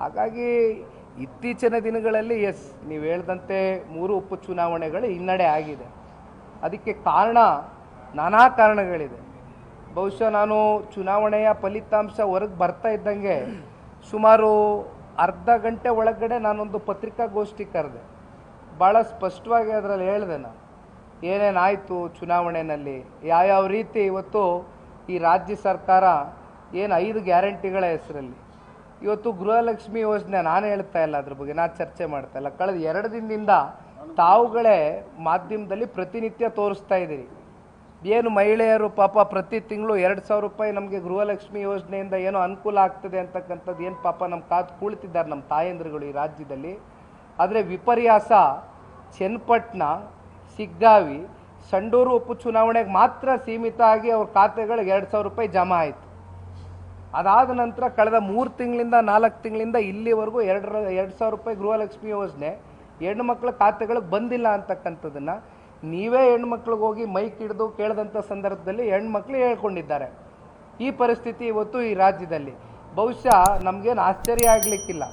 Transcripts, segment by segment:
ಹಾಗಾಗಿ ಇತ್ತೀಚಿನ ದಿನಗಳಲ್ಲಿ, ಎಸ್, ನೀವು ಹೇಳ್ದಂತೆ ಮೂರು ಉಪಚುನಾವಣೆಗಳು ಹಿನ್ನಡೆ ಆಗಿದೆ. ಅದಕ್ಕೆ ಕಾರಣ ನಾನಾ ಕಾರಣಗಳಿದೆ. ಬಹುಶಃ ನಾನು ಚುನಾವಣೆಯ ಫಲಿತಾಂಶ ಹೊರಗೆ ಬರ್ತಾ ಇದ್ದಂಗೆ ಸುಮಾರು ಅರ್ಧ ಗಂಟೆ ಒಳಗಡೆ ನಾನೊಂದು ಪತ್ರಿಕಾಗೋಷ್ಠಿ ಕರೆದೆ. ಭಾಳ ಸ್ಪಷ್ಟವಾಗಿ ಅದರಲ್ಲಿ ಹೇಳಿದೆ ನಾನು, ಏನೇನಾಯಿತು ಚುನಾವಣೆಯಲ್ಲಿ ಯಾವ್ಯಾವ ರೀತಿ ಇವತ್ತು ಈ ರಾಜ್ಯ ಸರ್ಕಾರ, ಏನು ಐದು ಗ್ಯಾರಂಟಿಗಳ ಹೆಸರಲ್ಲಿ ಇವತ್ತು ಗೃಹಲಕ್ಷ್ಮಿ ಯೋಜನೆ ನಾನು ಹೇಳ್ತಾ ಇಲ್ಲ ಅದ್ರ ಬಗ್ಗೆ ನಾನು ಚರ್ಚೆ ಮಾಡ್ತಾ ಇಲ್ಲ. ಕಳೆದ ಎರಡು ದಿನದಿಂದ ತಾವುಗಳೇ ಮಾಧ್ಯಮದಲ್ಲಿ ಪ್ರತಿನಿತ್ಯ ತೋರಿಸ್ತಾ ಇದ್ದೀರಿ. ಏನು ಮಹಿಳೆಯರು ಪಾಪ ಪ್ರತಿ ತಿಂಗಳು ಎರಡು ಸಾವಿರ ರೂಪಾಯಿ ನಮಗೆ ಗೃಹಲಕ್ಷ್ಮಿ ಯೋಜನೆಯಿಂದ ಏನೋ ಅನುಕೂಲ ಆಗ್ತದೆ ಅಂತಕ್ಕಂಥದ್ದು ಏನು ಪಾಪ ನಮ್ಮ ಕಾದು ಕುಳಿತಿದ್ದಾರೆ ನಮ್ಮ ತಾಯಂದ್ರುಗಳು ಈ ರಾಜ್ಯದಲ್ಲಿ. ಆದರೆ ವಿಪರ್ಯಾಸ ಚನ್ನಪಟ್ಟಣ ಸಿಗ್ಗಾವಿ, ಸಂಡೂರು ಉಪಚುನಾವಣೆಗೆ ಮಾತ್ರ ಸೀಮಿತ ಆಗಿ ಅವ್ರ ಖಾತೆಗಳಿಗೆ ಎರಡು ಸಾವಿರ ರೂಪಾಯಿ ಜಮಾ ಆಯಿತು. ಅದಾದ ನಂತರ ಕಳೆದ ಮೂರು ತಿಂಗಳಿಂದ, ನಾಲ್ಕು ತಿಂಗಳಿಂದ ಇಲ್ಲಿವರೆಗೂ ಎರಡರ, ಎರಡು ಸಾವಿರ ರೂಪಾಯಿ ಗೃಹಲಕ್ಷ್ಮಿ ಯೋಜನೆ ಹೆಣ್ಣು ಮಕ್ಕಳ ಖಾತೆಗಳಿಗೆ ಬಂದಿಲ್ಲ ಅಂತಕ್ಕಂಥದ್ದನ್ನು ನೀವೇ ಹೆಣ್ಮಕ್ಳಿಗೆ ಹೋಗಿ ಮೈಕ್ ಹಿಡಿದು ಕೇಳಿದಂಥ ಸಂದರ್ಭದಲ್ಲಿ ಹೆಣ್ಮಕ್ಳು ಹೇಳ್ಕೊಂಡಿದ್ದಾರೆ. ಈ ಪರಿಸ್ಥಿತಿ ಇವತ್ತು ಈ ರಾಜ್ಯದಲ್ಲಿ. ಬಹುಶಃ ನಮಗೇನು ಆಶ್ಚರ್ಯ ಆಗಲಿಕ್ಕಿಲ್ಲ.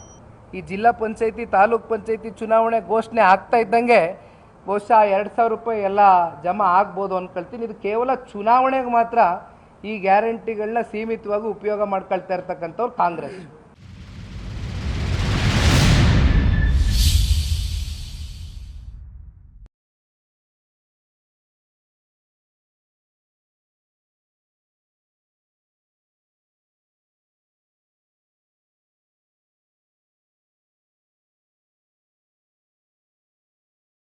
ಈ ಜಿಲ್ಲಾ ಪಂಚಾಯತಿ, ತಾಲೂಕ್ ಪಂಚಾಯತಿ ಚುನಾವಣೆ ಘೋಷಣೆ ಆಗ್ತಾ ಇದ್ದಂಗೆ ಬಹುಶಃ ಎರಡು ಸಾವಿರ ರೂಪಾಯಿ ಎಲ್ಲ ಜಮಾ ಆಗ್ಬೋದು ಅಂದ್ಕೊಳ್ತೀನಿ ಇದು ಕೇವಲ ಚುನಾವಣೆಗೆ ಮಾತ್ರ ಈ ಗ್ಯಾರಂಟಿಗಳನ್ನ ಸೀಮಿತವಾಗಿ ಉಪಯೋಗ ಮಾಡ್ಕೊಳ್ತಾ ಇರ್ತಕ್ಕಂಥವ್ರು ಕಾಂಗ್ರೆಸ್.